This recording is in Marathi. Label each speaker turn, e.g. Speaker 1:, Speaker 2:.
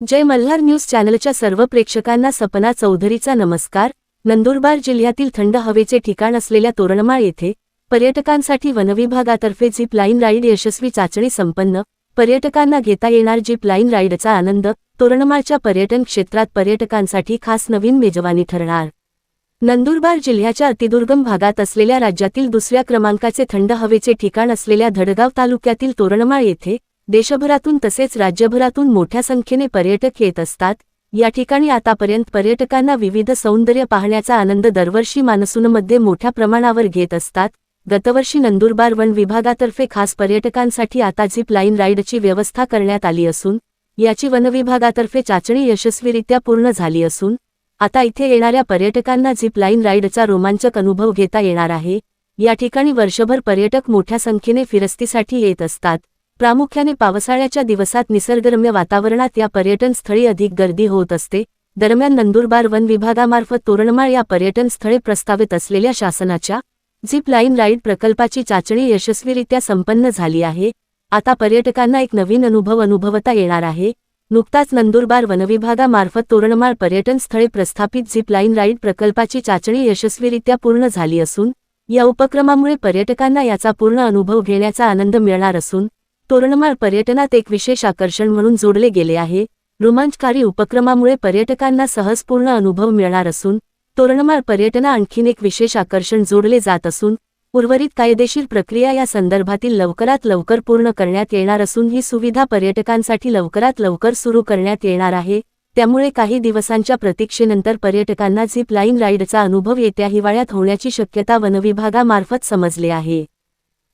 Speaker 1: जय मल्हार न्यूज चॅनलच्या सर्व प्रेक्षकांना सपना चौधरीचा नमस्कार. नंदुरबार जिल्ह्यातील थंड हवेचे ठिकाण असलेल्या तोरणमाळ येथे पर्यटकांसाठी वनविभागातर्फे झिप लाईन राईड यशस्वी चाचणी संपन्न. पर्यटकांना घेता येणार झिप लाईन राईडचा आनंद तोरणमाळच्या पर्यटन क्षेत्रात पर्यटकांसाठी खास नवीन मेजवानी ठरणार. नंदुरबार जिल्ह्याच्या अतिदुर्गम भागात असलेल्या राज्यातील दुसऱ्या क्रमांकाचे थंड हवेचे ठिकाण असलेल्या धडगाव तालुक्यातील तोरणमाळ येथे देशभरातून तसेच राज्यभरातून मोठ्या संख्येने पर्यटक येत असतात. या ठिकाणी आतापर्यंत पर्यटकांना विविध सौंदर्य पाहण्याचा आनंद दरवर्षी मान्सूनमध्ये मोठ्या प्रमाणावर घेत असतात. गतवर्षी नंदुरबार वन विभागातर्फे खास पर्यटकांसाठी आता झिप लाईन राईडची व्यवस्था करण्यात आली असून याची वनविभागातर्फे चाचणी यशस्वीरित्या पूर्ण झाली असून आता इथे येणाऱ्या पर्यटकांना झिप लाईन राईडचा रोमांचक अनुभव घेता येणार आहे. या ठिकाणी वर्षभर पर्यटक मोठ्या संख्येने फिरस्तीसाठी येत असतात. प्रामुख्याने पावसाळ्याच्या दिवसात निसर्गरम्य वातावरणात या पर्यटन स्थळी अधिक गर्दी होत असते. दरम्यान नंदुरबार वन विभागामार्फत तोरणमाळ या पर्यटन स्थळे प्रस्तावित असलेल्या शासनाच्या झिप लाईन राईड प्रकल्पाची चाचणी यशस्वीरित्या संपन्न झाली आहे. आता पर्यटकांना एक नवीन अनुभव अनुभवता येणार आहे. नुकताच नंदुरबार वनविभागामार्फत तोरणमाळ पर्यटन स्थळे प्रस्थापित झिप लाईन राईड प्रकल्पाची चाचणी यशस्वीरित्या पूर्ण झाली असून या उपक्रमामुळे पर्यटकांना याचा पूर्ण अनुभव घेण्याचा आनंद मिळणार असून तोरणमाळ पर्यटनात एक विशेष आकर्षण म्हणून जोडले गेले आहे. रोमांचकारी उपक्रमामुळे पर्यटकांना सहजपूर्ण अनुभव मिळणार असून तोरणमाळ पर्यटना आणखीन एक विशेष आकर्षण जोडले जात असून उर्वरित कायदेशीर प्रक्रिया या संदर्भातील लवकरात लवकर पूर्ण करण्यात येणार असून ही सुविधा पर्यटकांसाठी लवकरात लवकर सुरू करण्यात येणार आहे. त्यामुळे काही दिवसांच्या प्रतीक्षेनंतर पर्यटकांना झिप लाईन राईडचा अनुभव येत्या हिवाळ्यात होण्याची शक्यता वनविभागामार्फत समजले आहे.